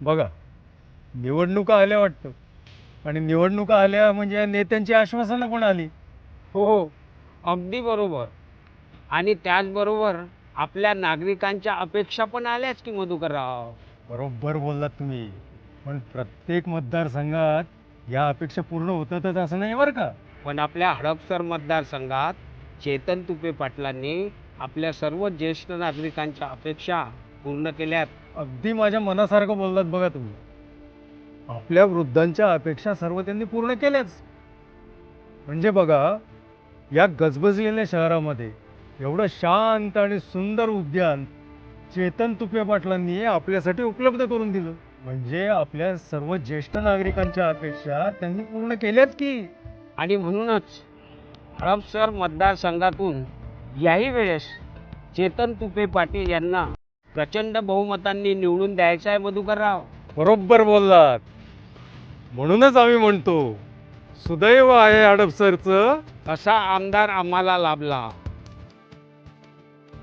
बघा निवडणुका आल्या वाटतं. आणि निवडणुका आल्या म्हणजे या नेत्यांची आश्वासनं पण आली? हो हो. अगदी बरोबर. आणि त्याचबरोबर आपल्या नागरिकांच्या अपेक्षा पण आल्याच की मधुकरराव. बरोबर बोललात तुम्ही. पण प्रत्येक मतदारसंघात या अपेक्षा पूर्ण होतातच असं नाही बरं का? पण आपल्या हडपसर मतदारसंघात चेतन तुपे पाटलांनी आपल्या सर्व ज्येष्ठ नागरिकांच्या अपेक्षा पूर्ण केल्यात अगदी माझ्या मनासारखं बोललात बघा तुम्ही. आपल्या वृद्धांच्या अपेक्षा सर्व त्यांनी पूर्ण केल्याच. म्हणजे बघा या गजबजलेल्या शहरामध्ये एवढं शांत आणि सुंदर उद्यान चेतन तुपे पाटलांनी आपल्यासाठी उपलब्ध करून दिलं. म्हणजे आपल्या सर्व ज्येष्ठ नागरिकांच्या अपेक्षा त्यांनी पूर्ण केल्याच की. आणि म्हणूनच हडपसर मतदारसंघातून याही वेळेस चेतन तुपे पाटील यांना प्रचंड बहुमतांनी निवडून द्यायचा आहे मधुकरराव. बरोबर बोललात. म्हणूनच आम्ही म्हणतो सुदैव आहे हडपसरचं असा आमदार आम्हाला लाभला.